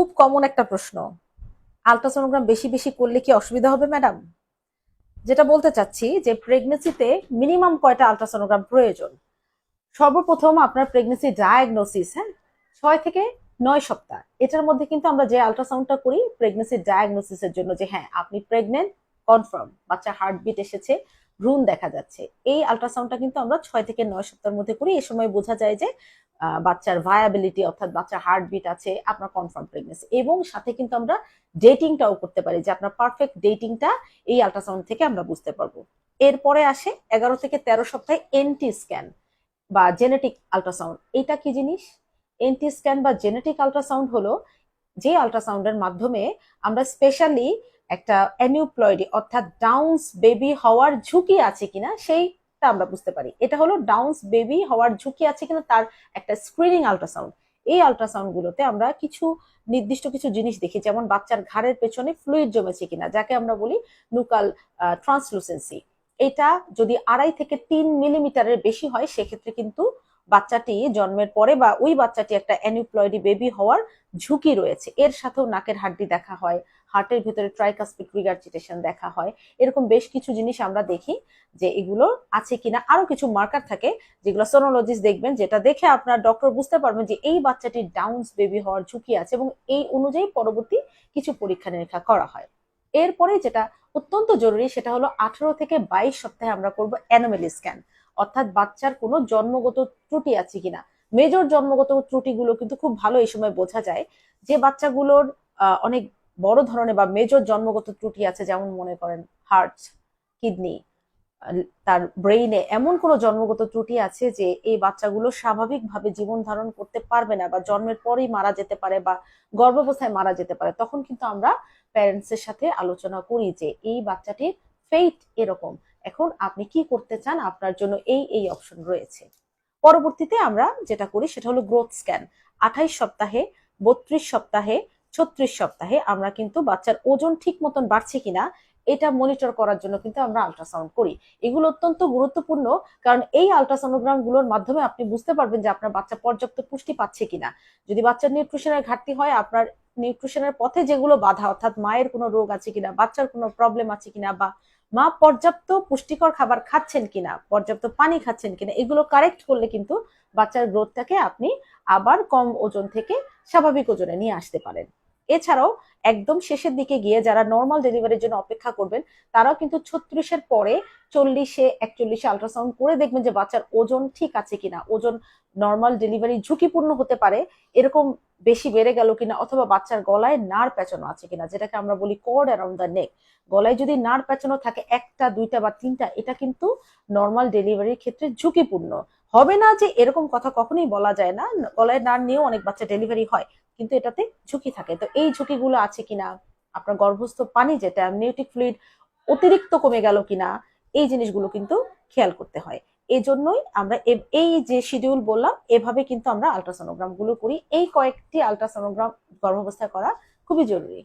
খুব কমন একটা প্রশ্ন। আলট্রাসোনোগ্রাম বেশি বেশি করলে কি অসুবিধা হবে ম্যাডাম যেটা বলতে চাচ্ছি যে প্রেগনেন্সিতে মিনিমাম কয়টা আলট্রাসোনোগ্রাম প্রয়োজন? সর্বপ্রথম আপনার প্রেগনেন্সি ডায়াগনোসিস হ্যাঁ? ছয় থেকে নয় সপ্তাহ। এটার মধ্যে কিন্তু আমরা যে আলট্রাসাউন্ডটা করি প্রেগনেন্সি ডায়াগনোসিসের জন্য যে হ্যাঁ আপনি প্রেগনেন্ট কনফার্ম বাচ্চা হার্টবিট এসেছে, ভ্রূণ দেখা যাচ্ছে। এই আলট্রাসাউন্ডটা কিন্তু আমরা ছয় থেকে নয় সপ্তাহের মধ্যে করি। এই সময় বোঝা যায় যে বাচ্চার ভায়াবিলিটি অর্থাৎ বাচ্চার হার্টবিট আছে, আপনার কনফার্ম প্রেগনেন্সি এবং সাথে কিন্তু আমরা ডেটিংটাও করতে পারি, যে আপনার পারফেক্ট ডেটিংটা এই আল্ট্রাসাউন্ড থেকে আমরা বুঝতে পারব। এরপরে আসে এগারো থেকে তেরো সপ্তাহে এনটি স্ক্যান বা জেনেটিক আল্ট্রাসাউন্ড এটা কি জিনিস? এনটি স্ক্যান বা জেনেটিক আল্ট্রাসাউন্ড হলো যে আল্ট্রাসাউন্ডের মাধ্যমে আমরা স্পেশালি একটা অ্যানিউপ্লয়েডি অর্থাৎ ডাউন্স বেবি হওয়ার ঝুঁকি আছে কিনা সেইটা আমরা বুঝতে পারি। এটা হলো ডাউন্স বেবি হওয়ার ঝুঁকি আছে কিনা তার একটা স্ক্রিনিং আলট্রাসাউন্ড এই আলট্রাসাউন্ড গুলোতে আমরা কিছু নির্দিষ্ট কিছু জিনিস দেখি, যেমন বাচ্চার ঘাড়ের পেছনে ফ্লুইড জমেছে কিনা, যাকে আমরা বলি নুকাল ট্রান্সলুসেন্সি এটা যদি আড়াই থেকে তিন মিলিমিটারের বেশি হয়, সেক্ষেত্রে কিন্তু বাচ্চাটি জন্মের পরে বা ওই বাচ্চাটি একটা অ্যানিউপ্লয়েডি বেবি হওয়ার ঝুঁকি রয়েছে। এর সাথেও নাকের হাড্ডি দেখা হয় হার্টের ভিতরে ট্রাইকাসপিড রিগার্জিটেশন দেখা হয়। এরকম বেশ কিছু জিনিস আমরা দেখি যে এগুলো আছে কিনা। আরও কিছু মার্কার থাকে যেগুলো সোনোলজিস্ট দেখবেন, যেটা দেখে আপনার ডক্টর বুঝতে পারবেন যে এই বাচ্চাটির ডাউন্স বেবি হওয়ার ঝুঁকি আছে এবং এই অনুযায়ী পরবর্তী কিছু পরীক্ষা নিরীক্ষা করা হয়। এরপরে যেটা অত্যন্ত জরুরি, সেটা হলো আঠারো থেকে বাইশ সপ্তাহে আমরা করব অ্যানোমেলি স্ক্যান অর্থাৎ বাচ্চার কোনো জন্মগত ত্রুটি আছে কিনা। মেজর জন্মগত ত্রুটিগুলো কিন্তু খুব ভালো এই সময় বোঝা যায়। যে বাচ্চাগুলোর অনেক বড় ধরনের বা মেজর জন্মগত ত্রুটি আছে, যেমন মনে করেন হার্ট কিডনি তার ব্রেইনে এমন কোনো জন্মগত ত্রুটি আছে যে এই বাচ্চাগুলো স্বাভাবিকভাবে জীবন ধারণ করতে পারবে না বা জন্মের পরেই মারা যেতে পারে বা গর্ভাবস্থায় মারা যেতে পারে। তখন কিন্তু আমরা প্যারেন্টস এর সাথে আলোচনা করি যে এই বাচ্চাটির ফেইট এরকম। এখন আপনি কি করতে চান আপনার জন্য এই এই অপশন রয়েছে। পরবর্তীতে আমরা যেটা করি সেটা হলো গ্রোথ স্ক্যান আঠাইশ সপ্তাহে, বত্রিশ সপ্তাহে, ছত্রিশ সপ্তাহে আমরা কিন্তু বাচ্চার ওজন ঠিক মতন বাড়ছে কিনা, এটা মনিটর করার জন্য কিন্তু আমরা আল্ট্রাসাউন্ড করি। এগুলো অত্যন্ত গুরুত্বপূর্ণ কারণ এই আল্ট্রাসোনোগ্রামগুলোর মাধ্যমে আপনি বুঝতে পারবেন যে আপনার বাচ্চা পর্যাপ্ত পুষ্টি পাচ্ছে কিনা। যদি বাচ্চার নিউট্রিশনের ঘাটতি হয়, আপনার নিউট্রিশনের পথে যেগুলো বাধা, অর্থাৎ মায়ের কোনো রোগ আছে কিনা, বাচ্চার কোনো প্রবলেম আছে কিনা, বা মা পর্যাপ্ত পুষ্টিকর খাবার খাচ্ছেন কিনা, পর্যাপ্ত পানি খাচ্ছেন কিনা, এগুলো কারেক্ট করলে কিন্তু বাচ্চার গ্রোথটাকে আপনি আবার কম ওজন থেকে স্বাভাবিক ওজনে নিয়ে আসতে পারেন। এছাড়াও একদম শেষের দিকে গিয়ে যারা নর্মাল ডেলিভারির জন্য অপেক্ষা করবেন, তারাও কিন্তু ছত্রিশের পরে চল্লিশে একচল্লিশে আল্ট্রাসাউন্ড করে দেখবেন যে বাচ্চার ওজন ঠিক আছে কিনা, ওজন নর্মাল ডেলিভারি ঝুঁকিপূর্ণ হতে পারে, এরকম বেশি বেড়ে গেল কিনা অথবা বাচ্চার গলায় নাড় পেঁচানো আছে কিনা, যেটাকে আমরা বলি কর্ড অ্যারাউন্ড দ্য নেক গলায় যদি নাড় পেঁচানো থাকে একটা, দুইটা বা তিনটা, এটা কিন্তু নর্মাল ডেলিভারির ক্ষেত্রে ঝুঁকিপূর্ণ। হবে না যে এরকম কথা কখনোই বলা যায় না। গলায় নাড় নিয়েও অনেক বাচ্চা ডেলিভারি হয়, কিন্তু এটাতে ঝুঁকি থাকে। তো এই ঝুঁকিগুলো আছে কিনা, আপনার গর্ভস্থ পানি যেটা নিউট্রিক ফ্লুইড অতিরিক্ত কমে গেল কিনা, এই জিনিসগুলো কিন্তু খেয়াল করতে হয়। এই জন্যই আমরা এই যে শিডিউল বললাম, এভাবে কিন্তু আমরা আলট্রাসোনোগ্রামগুলো করি। এই কয়েকটি আলট্রাসোনোগ্রাম গর্ভাবস্থায় করা খুবই জরুরি।